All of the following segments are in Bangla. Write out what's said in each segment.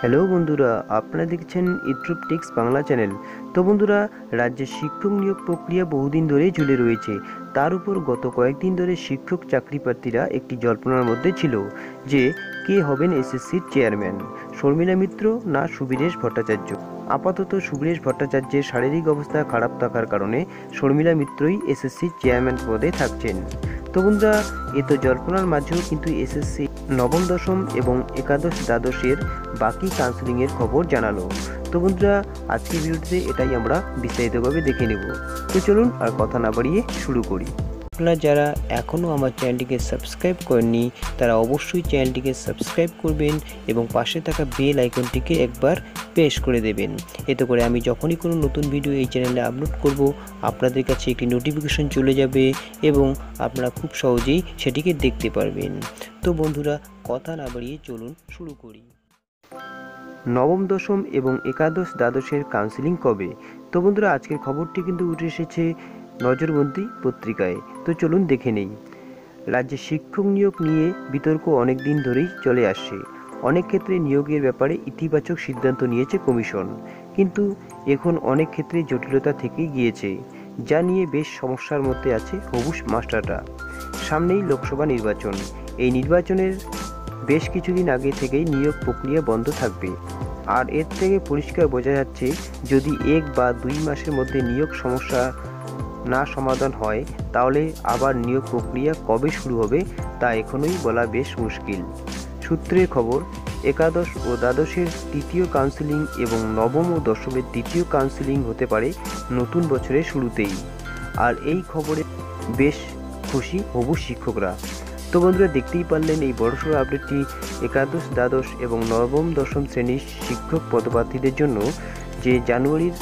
হ্যালো বন্ধুরা, আপনারা দেখছেন ইউটিউব টেক্স বাংলা চ্যানেল। তো বন্ধুরা, রাজ্যে শিক্ষক নিয়োগ প্রক্রিয়া বহুদিন ধরেই ঝুলে রয়েছে। তার উপর গত কয়েকদিন ধরে শিক্ষক চাকরি প্রার্থীরা একটি জল্পনার মধ্যে ছিল যে, কে হবেন এসএসসির চেয়ারম্যান? শর্মিলা মিত্র না সুবীরেশ ভট্টাচার্য? আপাতত সুবীরেশ ভট্টাচার্যের শারীরিক অবস্থা খারাপ থাকার কারণে শর্মিলা মিত্রই এসএসসির চেয়ারম্যান পদে থাকছেন। তো বন্ধুরা এ তো জল্পনার মাঝেও কিন্তু এসএসসি নবম দশম এবং একাদশ দ্বাদশের বাকি কাউন্সিলিংয়ের খবর জানালো। তো বন্ধুরা, আজকের ভিডিওতে এটাই আমরা বিস্তারিতভাবে দেখে নেব। তো চলুন আর কথা না বাড়িয়ে শুরু করি। আপনারা যারা এখনও আমার চ্যানেলটিকে সাবস্ক্রাইব করেননি, তারা অবশ্যই চ্যানেলটিকে সাবস্ক্রাইব করবেন এবং পাশে থাকা বেল আইকনটিকে একবার প্রেস করে দেবেন। এতে করে আমি যখনই কোনো নতুন ভিডিও এই চ্যানেলে আপলোড করব, আপনাদের কাছে একটি নোটিফিকেশন চলে যাবে এবং আপনারা খুব সহজেই সেটিকে দেখতে পারবেন। তো বন্ধুরা, কথা না বাড়িয়ে চলুন শুরু করি। নবম দশম এবং একাদশ দ্বাদশের কাউন্সিলিং কবে? তো বন্ধুরা, আজকের খবরটি কিন্তু উঠে এসেছে নজরবন্দি পত্রিকায়। তো চলুন দেখে নেই। রাজ্যে শিক্ষক নিয়োগ নিয়ে বিতর্ক অনেক দিন ধরেই চলে আসছে অনেক ক্ষেত্রে নিয়োগের ব্যাপারে ইতিবাচক সিদ্ধান্ত নিয়েছে কমিশন। কিন্তু এখন অনেক ক্ষেত্রে জটিলতা থেকেই গিয়েছে, যা নিয়ে বেশ সমস্যার মধ্যে আছে হবুস মাস্টাররা। সামনেই লোকসভা নির্বাচন। এই নির্বাচনের বেশ কিছুদিন আগে থেকেই নিয়োগ প্রক্রিয়া বন্ধ থাকবে। আর এর থেকে পরিষ্কার বোঝা যাচ্ছে, যদি এক বা দুই মাসের মধ্যে নিয়োগ সমস্যা না সমাধান হয়, তাহলে আবার নিয়োগ প্রক্রিয়া কবে শুরু হবে তা এখনোই বলা বেশ মুশকিল। সূত্রের খবর, একাদশ ও দ্বাদশের তৃতীয় কাউন্সিলিং এবং নবম ও দশমের দ্বিতীয় কাউন্সিলিং হতে পারে নতুন বছরের শুরুতেই। আর এই খবরে বেশ খুশি হবু শিক্ষকরা। তো বন্ধুরা, দেখতেই পারলেন এই বড়সড় আপডেটটি একাদশ, দ্বাদশ এবং নবম, দশম শ্রেণির শিক্ষক পদপ্রার্থীদের জন্য যে জানুয়ারির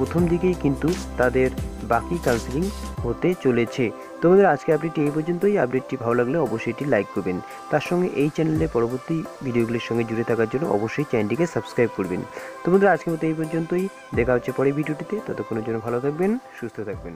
প্রথম দিকেই কিন্তু তাদের বাকি কাউন্সিলিং হতে চলেছে। তো বন্ধুরা, আজকে আপডেটটি এই পর্যন্তই। আপডেটটি ভালো লাগলে অবশ্যই এটি লাইক করবেন। তার সঙ্গে এই চ্যানেলে পরবর্তী ভিডিওগুলির সঙ্গে জুড়ে থাকার জন্য অবশ্যই চ্যানেলটিকে সাবস্ক্রাইব করবেন। তো বন্ধুরা, আজকের মতো এই পর্যন্তই। দেখা হচ্ছে পরে ভিডিওটিতে ততক্ষণের জন্য ভালো থাকবেন, সুস্থ থাকবেন।